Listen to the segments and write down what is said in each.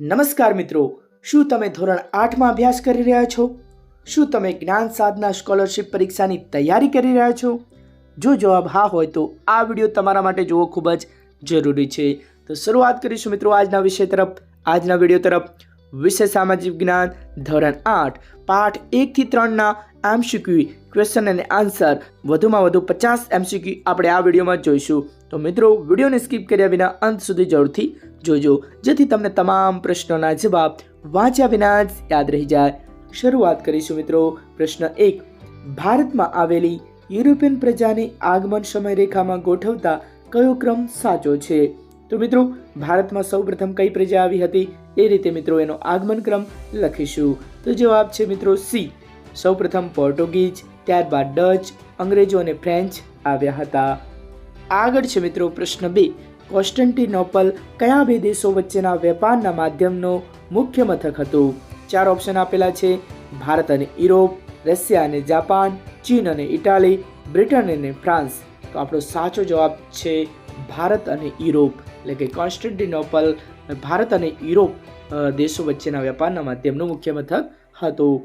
નમસ્કાર મિત્રો, શું તમે ધોરણ આઠમાં અભ્યાસ કરી રહ્યા છો? શું તમે જ્ઞાન સાધના સ્કોલરશિપ પરીક્ષાની તૈયારી કરી રહ્યા છો? જો જવાબ હા હોય તો આ વીડિયો તમારા માટે જોવો ખૂબ જ જરૂરી છે. તો શરૂઆત કરીશું મિત્રો આજના વિષય તરફ. આજના વીડિયો તરફ, વિષય સામાજિક જ્ઞાન, ધોરણ આઠ, પાઠ એકથી ત્રણના એમસીક્યુ ક્વેશ્ચન અને આન્સર વધુમાં વધુ પચાસ એમસીક્યુ આપણે આ વિડીયોમાં જોઈશું. તો મિત્રો, વિડીયોને સ્કીપ કર્યા વિના અંત સુધી જરૂરથી જોજો, જેથી તમને તમામ પ્રશ્નોના જવાબ વાંચ્યા વિના જ યાદ રહી જાય. શરૂઆત કરીશું મિત્રો. પ્રશ્ન એક. ભારતમાં આવેલી યુરોપિયન પ્રજાની આગમન સમય રેખામાં ગોઠવતા કયો ક્રમ સાચો છે? તો મિત્રો, ભારતમાં સૌપ્રથમ કઈ પ્રજા આવી હતી? એ રીતે મિત્રો એનો આગમન ક્રમ લખીશું. તો જવાબ છે મિત્રો સી. સૌપ્રથમ પોર્ટુગીઝ ત્યારબાદ ડચ, અંગ્રેજો અને ફ્રેન્ચ આવ્યા હતા. આગળ છે મિત્રો પ્રશ્ન બે. કોન્સ્ટન્ટિનોપલ કયા બે દેશો વચ્ચેના વેપારના માધ્યમનો મુખ્ય મથક હતું? ચાર ઓપ્શન આપેલા છે. ભારત અને યુરોપ, રશિયા અને જાપાન, ચીન અને ઇટાલી, બ્રિટન અને ફ્રાન્સ. તો આપણો સાચો જવાબ છે ભારત અને યુરોપ. એટલે કે કોન્સ્ટન્ટિનોપલ ભારત અને યુરોપ દેશો વચ્ચેના વેપારના માધ્યમનું મુખ્ય મથક હતું.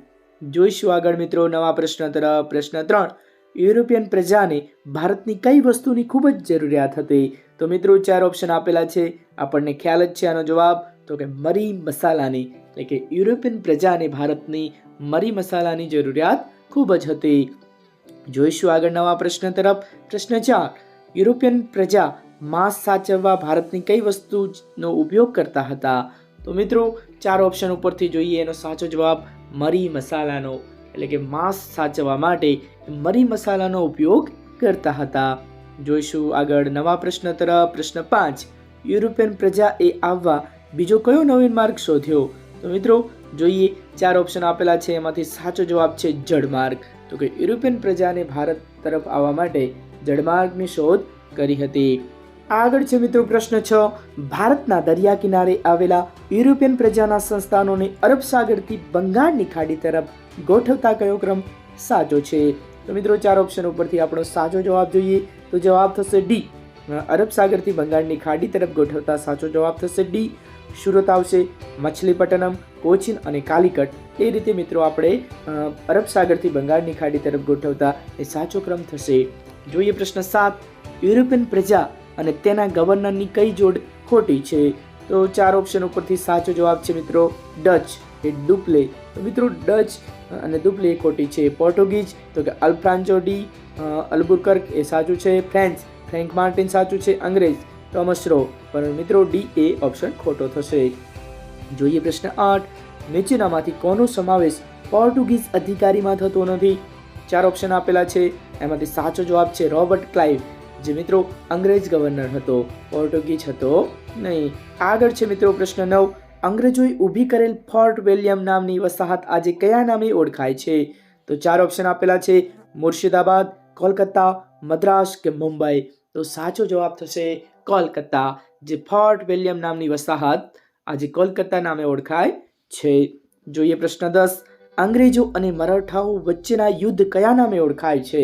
જોઈશું આગળ મિત્રો નવા પ્રશ્ન તરફ. પ્રશ્ન ત્રણ, યુરોપિયન પ્રજાને ભારતની કઈ વસ્તુની ખૂબ જ જરૂરિયાત હતી? તો મિત્રો ચાર ઓપ્શન આપેલા છે. આપણને ખ્યાલ જ છે આનો જવાબ. તો કે મરી મસાલાની, એટલે કે યુરોપિયન પ્રજાને ભારતની મરી મસાલાની જરૂરિયાત ખૂબ જ હતી. જોઈશું આગળ નવા પ્રશ્ન તરફ. પ્રશ્ન ચાર, યુરોપિયન પ્રજા માંસ સાચવવા ભારતની કઈ વસ્તુનો ઉપયોગ કરતા હતા? તો મિત્રો, ચાર ઓપ્શન ઉપરથી જોઈએ એનો સાચો જવાબ, મરી મસાલાનો. એટલે કે માંસ સાચવવા માટે મરી મસાલાનો ઉપયોગ કરતા હતા. જોઈશું આગળ નવા પ્રશ્ન તરફ. પ્રશ્ન પાંચ, યુરોપિયન પ્રજા એ આવવા બીજો કયો નવીન માર્ગ શોધ્યો? તો મિત્રો, જોઈએ ચાર ઓપ્શન આપેલા છે, એમાંથી સાચો જવાબ છે જળમાર્ગ તો કે યુરોપિયન પ્રજાને ભારત તરફ આવવા માટે જળમાર્ગની શોધ કરી હતી. આગળ છે મિત્રો પ્રશ્ન છ. ભારતના દરિયા કિનારે આવેલા યુરોપિયન પ્રજાના સંસ્થાનોને અરબ સાગરથી બંગાળની ખાડી તરફ ગોઠવતા કયો ક્રમ સાચો છે? તો મિત્રો ચાર ઓપ્શન ઉપરથી આપણો સાચો જવાબ જોઈએ. તો જવાબ થશે ડી. અરબ સાગરથી બંગાળની ખાડી તરફ ગોઠવતા સાચો જવાબ થશે ડી. સુરત આવશે મછલીપટ્ટનમ, કોચીન અને કાલિકટ. એ રીતે મિત્રો આપણે અરબ સાગરથી બંગાળની ખાડી તરફ ગોઠવતા એ સાચો ક્રમ થશે. જોઈએ પ્રશ્ન સાત. યુરોપિયન પ્રજા અને તેના ગવર્નરની કઈ જોડ ખોટી છે? તો ચાર ઓપ્શન ઉપરથી સાચો જવાબ છે મિત્રો, ડચ. એ ડુપ્લે. તો મિત્રો, ડચ અને ડુપ્લે એ ખોટી છે. પોર્ટુગીઝ, તો કે અલ્ફ્રાન્ચો ડી અલ્બુકર્ક એ સાચું છે. ફ્રેન્ચ, ફ્રેન્ક માર્ટિન સાચું છે. અંગ્રેજ ટોમસ રો. પણ મિત્રો, ડી એ ઓપ્શન ખોટો થશે. જોઈએ પ્રશ્ન આઠ. નીચેનામાંથી કોનો સમાવેશ પોર્ટુગીઝ અધિકારીમાં થતો નથી? ચાર ઓપ્શન આપેલા છે. એમાંથી સાચો જવાબ છે રોબર્ટ ક્લાઇવ. જે મિત્રો અંગ્રેજ ગવર્નર હતો, પોર્ટુગીઝ હતો નહીં. આગળ છે મિત્રો પ્રશ્ન નવ, અંગ્રેજોએ ઊભી કરેલ ફોર્ટ વિલિયમ નામની વસાહત આજે કયા નામે ઓળખાય છે? તો ચાર ઓપ્શન આપેલા છે, મુર્શિદાબાદ, કોલકાતા, મદ્રાસ કે મુંબઈ. તો સાચો જવાબ થશે કોલકાતા, જે ફોર્ટ વિલિયમ નામની વસાહત આજે કોલકાતા નામે ઓળખાય છે. જોઈએ પ્રશ્ન દસ, અંગ્રેજો અને મરાઠાઓ વચ્ચેના યુદ્ધ કયા નામે ઓળખાય છે?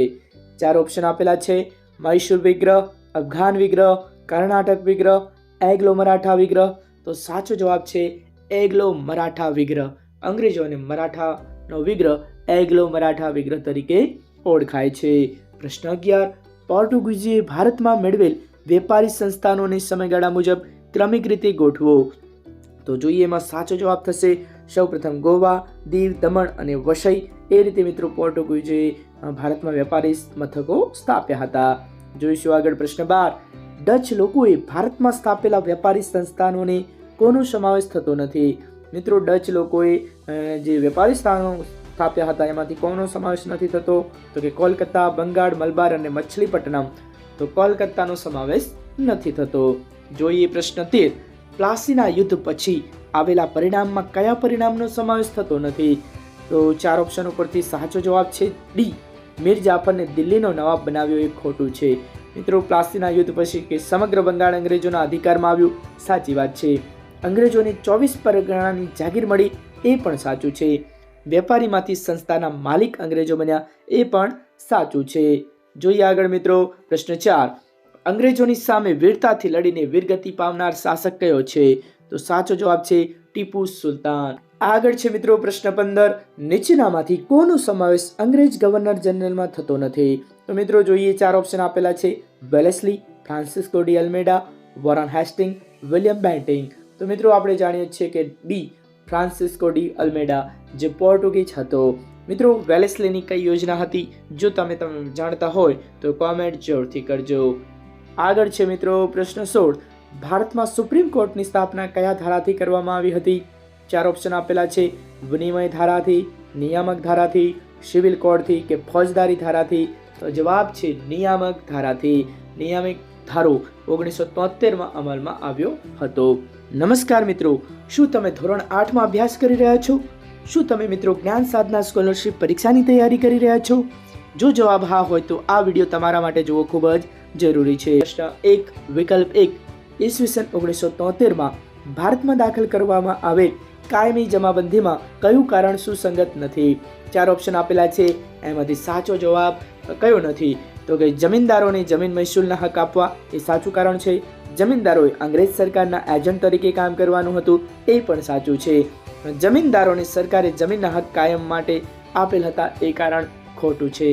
ચાર ઓપ્શન આપેલા છે મૈસૂર વિગ્રહ, અફઘાન વિગ્રહ, કર્ણાટક વિગ્રહ, એગ્લો મરાઠા વિગ્રહ. તો સાચો જવાબ છે એગ્લો મરાઠા વિગ્રહ. અંગ્રેજો અને મરાઠાનો વિગ્રહ એગ્લો મરાઠા વિગ્રહ તરીકે ઓળખાય છે. પ્રશ્ન અગિયાર. પોર્ટુગીઝે ભારતમાં મેળવેલ વેપારી સંસ્થાનોને સમયગાળા મુજબ ક્રમિક રીતે ગોઠવો. તો જોઈએ એમાં સાચો જવાબ થશે સૌપ્રથમ ગોવા, દીવ, દમણ અને વસઈ. એ રીતે મિત્રો પોર્ટુગીઝે ભારતમાં વેપારી મથકો સ્થાપ્યા હતા. જોઈશું આગળ પ્રશ્ન બાર. ડચ લોકોએ ભારતમાં સ્થાપેલા વેપારી સંસ્થાનોને કોનો સમાવેશ થતો નથી? મિત્રો, ડચ લોકોએ જે વેપારી સ્થાનો સ્થાપ્યા હતા, એમાંથી કોનો સમાવેશ નથી થતો? તો કે કોલકાતા, બંગાળ, મલબાર અને મછલીપટ્ટનમ. તો કોલકાતાનો સમાવેશ નથી થતો. જોઈએ પ્રશ્ન તેર. પ્લાસીના યુદ્ધ પછી આવેલા પરિણામમાં કયા પરિણામનો સમાવેશ થતો નથી? તો ચાર ઓપ્શન ઉપરથી સાચો જવાબ છે ડી. મીર જાફરને દિલ્હીનો નવાબ બનાવ્યો એ ખોટું છે. મિત્રો પ્લાસીના યુદ્ધ પછી કે સમગ્ર બંગાળ અંગ્રેજોના અધિકારમાં આવ્યું, સાચી વાત છે. અંગ્રેજોને ચોવીસ પરગણાની જાગીર મળી એ પણ સાચું છે. વેપારીમાંથી સંસ્થાના માલિક અંગ્રેજો બન્યા એ પણ સાચું છે. જોઈએ આગળ મિત્રો, પ્રશ્ન ચાર. અંગ્રેજોની સામે વીરતાથી લડીને વીરગતિ પામનાર શાસક કયો છે? તો સાચો જવાબ છે ટીપુ સુલતાન. આગળ છે મિત્રો પ્રશ્ન પંદર. નીચેનામાંથી કોનો સમાવેશ અંગ્રેજ ગવર્નર જનરલમાં થતો નથી? તો મિત્રો જોઈએ ચાર ઓપ્શન આપેલા છે. Wellesley, Francisco de Almeida Warren Hasting, William Bentinck. તો મિત્રો આપણે જાણીએ છીએ કે બી ફ્રાન્સિસ્કો ડી અલ્મેડા જે પોર્ટુગીઝ હતો. મિત્રો વેલેસલીની કઈ યોજના હતી? જો તમે તમે જાણતા હોય તો કોમેન્ટ જરૂરથી કરજો. આગળ છે મિત્રો પ્રશ્ન સોળ. ભારતમાં સુપ્રીમ કોર્ટની સ્થાપના કયા ધારાથી કરવામાં આવી હતી? ચાર ઓપ્શન આપેલા છે. વિનિમય ધારાથી, નિયામક ધારાથી સિવિલ કોડથી કે ફોજદારી ધારાથી. તો જવાબ છે નિયામક ધારાથી. નિયામક ધારો ઓગણીસો તોતેરમાં અમલમાં આવ્યો હતો. નમસ્કાર મિત્રો, શું તમે ધોરણ આઠમાં અભ્યાસ કરી રહ્યા છો? શું તમે મિત્રો જ્ઞાન સાધના સ્કોલરશિપ પરીક્ષાની તૈયારી કરી રહ્યા છો? જો જવાબ હા હોય તો આ વીડિયો તમારા માટે જોવો ખૂબ જ જરૂરી છે. પ્રશ્ન એક, વિકલ્પ એક. ઈસવીસન ઓગણીસો તોતેરમાં ભારતમાં દાખલ કરવામાં આવેલ કાયમી જમાબંધીમાં કયું કારણ સુસંગત નથી? ચાર ઓપ્શન આપેલા છે. એમાંથી સાચો જવાબ કયો નથી? તો કે જમીનદારોને જમીન મહેસૂલના હક આપવા એ સાચું કારણ છે. જમીનદારોએ અંગ્રેજ સરકારના એજન્ટ તરીકે કામ કરવાનું હતું, એ પણ સાચું છે. જમીનદારોને સરકારે જમીનના હક કાયમ માટે આપેલ હતા, એ કારણ ખોટું છે.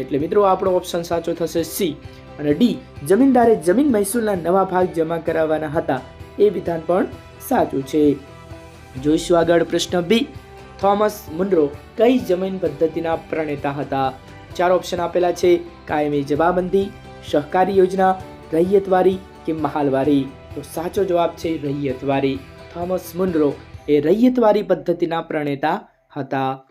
એટલે મિત્રો, આપણો ઓપ્શન સાચો થશે સી અને ડી જમીનદારે જમીન મહેસૂલના નવા ભાગ જમા કરાવવાના હતા, એ વિધાન પણ સાચું છે. જોઈશું આગળ પ્રશ્ન બી. થોમસ મુન્રો કઈ જમીન પદ્ધતિના પ્રણેતા હતા? ચાર ઓપ્શન આપેલા છે. કાયમી જવાબંધી સહકારી યોજના, રૈયતવારી કે મહાલવારી? તો સાચો જવાબ છે રૈયતવારી. થોમસ મુન્રો એ રૈયતવારી પદ્ધતિના પ્રણેતા હતા.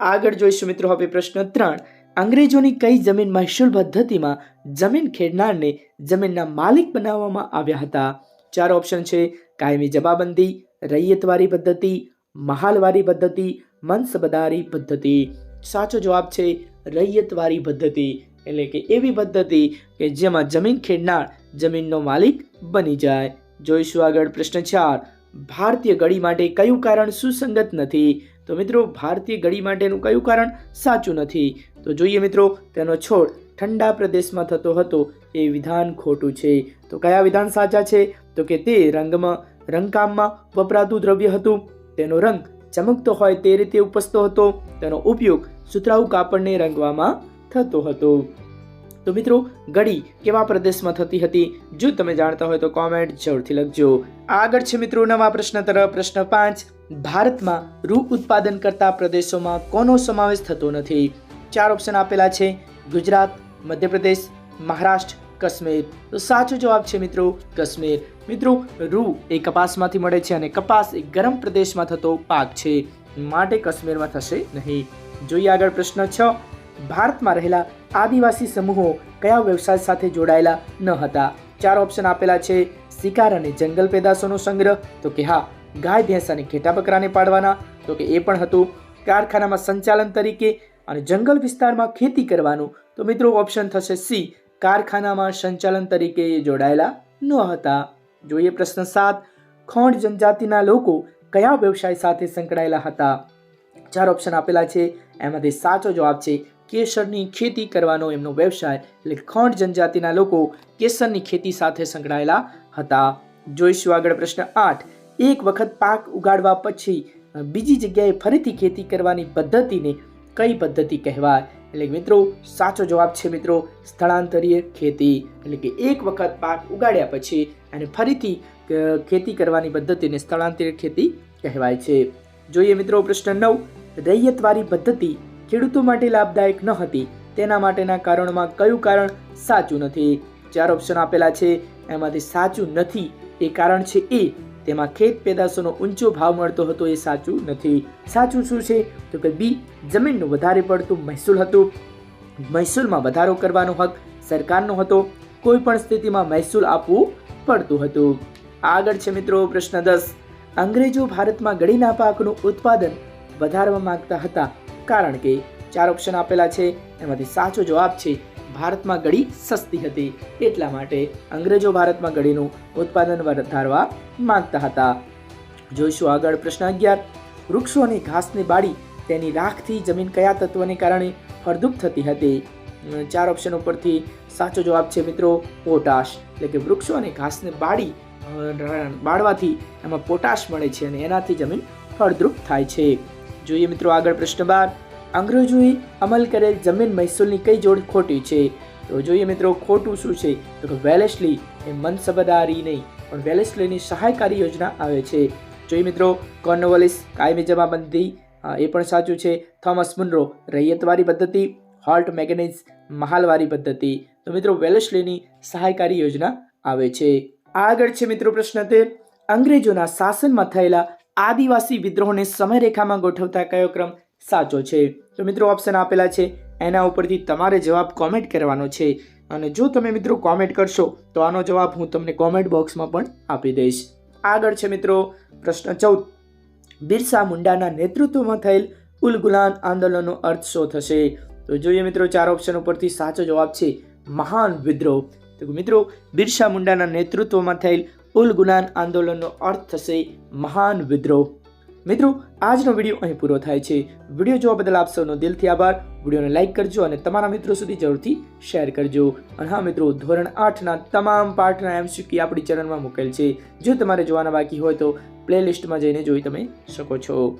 આગળ જોઈશું મિત્રો હવે પ્રશ્ન ત્રણ. અંગ્રેજોની કઈ જમીન મહેસૂલ પદ્ધતિમાં જમીન ખેડનારને જમીનના માલિક બનાવવામાં આવ્યા હતા? ચાર ઓપ્શન છે. કાયમી જવાબંધી રૈયતવારી પદ્ધતિ, મહાલવારી પદ્ધતિ, મનસબદારી પદ્ધતિ. સાચો જવાબ છે રૈયતવારી પદ્ધતિ. એટલે કે એવી પદ્ધતિ કે જેમાં જમીન ખેડનાર જમીનનો માલિક બની જાય. જોઈશું આગળ પ્રશ્ન ચાર? ભારતીય ગળી માટે કયું કારણ સુસંગત નથી? તો મિત્રો, ભારતીય ગળી માટેનું કયું કારણ સાચું નથી? તો જોઈએ મિત્રો, તેનો છોડ ઠંડા પ્રદેશમાં થતો હતો. એ વિધાન ખોટું છે. તો કયા વિધાન સાચા છે? તો કે તે રંગમાં રંગકામમાં વપરાતું દ્રવ્ય હતું. તેનો રંગ ચમકતો હોય તે રીતે ઉપસતો હતો. તેનો ઉપયોગ સુતરાઉ કાપડને રંગવામાં થતો હતો. તો મિત્રો ગળી કેવા પ્રદેશમાં થતી હતી? જો તમે જાણતા હોય તો કોમેન્ટ જરૂરથી લખજો. આગળ છે મિત્રો નવા પ્રશ્ન તરફ. પ્રશ્ન પાંચ, ભારતમાં રૂ ઉત્પાદન કરતા પ્રદેશોમાં કોનો સમાવેશ થતો નથી? ચાર ઓપ્શન આપેલા છે. ગુજરાત, મધ્યપ્રદેશ, મહારાષ્ટ્ર કાશ્મીર. તો સાચો જવાબ છે મિત્રો કાશ્મીર. મિત્રો, રૂ એ કપાસમાંથી મળે છે અને કપાસ એ ગરમ પ્રદેશમાં થતો પાક છે. માટે કાશ્મીરમાં થશે નહીં. જોઈએ આગળ પ્રશ્ન છ. ભારતમાં રહેલા આદિવાસી સમૂહો કયા વ્યવસાય સાથે જોડાયેલા ન હતા? ચાર ઓપ્શન આપેલા છે. શિકાર અને જંગલ પેદાશોનો સંગ્રહ, તો કે હા, ગાય ભેંસ અને ઘેટા બકરાને પાડવાના તો કે એ પણ હતું. કારખાનામાં સંચાલન તરીકે અને જંગલ વિસ્તારમાં ખેતી કરવાનું, તો મિત્રો ઓપ્શન થશે સી કારખાનામાં સંચાલન તરીકે જોડાયેલા ન હતા જોઈએ પ્રશ્ન સાત, ખોંડ જનજાતિના લોકો કયા વ્યવસાય સાથે સંકળાયેલા હતા? ચાર ઓપ્શન આપેલા છે. એમાંથી સાચો જવાબ છે, કેસરની ખેતી કરવાનો એમનો વ્યવસાય, એટલે ખોંડ જનજાતિના લોકો કેસરની ખેતી સાથે સંકળાયેલા હતા. જોઈશું આગળ પ્રશ્ન આઠ, એક વખત પાક ઉગાડવા પછી બીજી જગ્યાએ ફરીથી ખેતી કરવાની પદ્ધતિને કઈ પદ્ધતિ કહેવાય? એટલે મિત્રો, સાચો જવાબ છે મિત્રો, સ્થળાંતરીય ખેતી. એટલે કે એક વખત પાક ઉગાડ્યા પછી અને ફરીથી ખેતી કરવાની પદ્ધતિને સ્થળાંતરીય ખેતી કહેવાય છે. જોઈએ મિત્રો પ્રશ્ન નવ, રૈયતવારી પદ્ધતિ ખેડૂતો માટે લાભદાયક ન હતી. તેના માટેના કારણોમાં કયું કારણ સાચું નથી? ચાર ઓપ્શન આપેલા છે. એમાંથી સાચું નથી, એ કારણ છે એ. તેમાં ખેત પેદાશોનો ઊંચો ભાવ મળતો હતો એ સાચું નથી. સાચું શું છે? તો કે બી, જમીનનું વધારે પડતું મહેસૂલ હતું. મહેસૂલમાં વધારો કરવાનો હક સરકારનો હતો. કોઈ પણ સ્થિતિમાં મહેસૂલ આપવું પડતું હતું. આગળ છે મિત્રો પ્રશ્ન દસ. અંગ્રેજો ભારતમાં ગળીના પાકનું ઉત્પાદન વધારવા માંગતા હતા. કારણ કે ચાર ઓપ્શન આપેલા છે. એમાંથી સાચો જવાબ છે ભારતમાં ગળી સસ્તી હતી. એટલા માટે અંગ્રેજો ભારતમાં ગળીનું ઉત્પાદન વધારવા માંગતા હતા. જોઈશું આગળ પ્રશ્ન અગિયાર. વૃક્ષો અને ઘાસની બાળી તેની રાખથી જમીન કયા તત્વને કારણે ફળદ્રુપ થતી હતી? ચાર ઓપ્શન ઉપરથી સાચો જવાબ છે મિત્રો પોટાશ. એટલે કે વૃક્ષો અને ઘાસને બાળી બાળવાથી એમાં પોટાશ મળે છે અને એનાથી જમીન ફળદ્રુપ થાય છે. જોઈએ મિત્રો આગળ પ્રશ્ન બાર. અંગ્રેજોએ અમલ કરેલ જમીન મહેસૂલની કઈ જોડ ખોટી છે? તો જોઈએ મિત્રો, ખોટું શું છે? તો કે વેલેસ્લી એ મનસબદારી નહીં, પણ વેલેસલીની સહાયકારી યોજના આવે છે. જોઈએ મિત્રો, કોર્નવોલિસ કાયમી જમાબંધી એ પણ સાચું છે. થોમસ મુનરો રૈયતવારી પદ્ધતિ, હોલ્ટ મેગેનિઝ મહાલવારી પદ્ધતિ. તો મિત્રો, વેલેસલીની સહાયકારી યોજના આવે છે. આગળ છે મિત્રો પ્રશ્ન તે, અંગ્રેજોના શાસનમાં થયેલા આદિવાસી વિદ્રોહને સમયરેખામાં ગોઠવતા કયો ક્રમ સાચો છે? તો મિત્રો ઓપ્શન આપેલા છે. એના ઉપરથી તમારે જવાબ કોમેન્ટ કરવાનો છે. અને જો તમે મિત્રો કોમેન્ટ કરશો, તો આનો જવાબ હું તમને કોમેન્ટ બોક્સમાં પણ આપી દઈશ. આગળ છે મિત્રો, પ્રશ્ન ચૌદ. બિરસા મુંડાના નેતૃત્વમાં થયેલ ઉલ ગુલાન આંદોલનનો અર્થ શું થશે? તો જોઈએ મિત્રો, ચાર ઓપ્શન ઉપરથી સાચો જવાબ છે, મહાન વિદ્રોહ. તો મિત્રો, બિરસા મુંડાના નેતૃત્વમાં થયેલ ઉલ ગુલાન આંદોલનનો અર્થ થશે, મહાન વિદ્રોહ. મિત્રો, આજનો વીડિયો અહીં પૂરો થાય છે. વીડિયો જોવા બદલ આપ સૌનો દિલથી આભાર. વિડીયોને લાઇક કરજો અને તમારા મિત્રો સુધી જરૂરથી શેર કરજો. અને હા, મિત્રો, ધોરણ આઠના તમામ પાઠના એમસીક્યુ આપણી ચેનલમાં મૂકેલ છે. જો તમારે જોવાના બાકી હોય તો પ્લેલિસ્ટમાં જઈને જોઈ તમે શકો છો.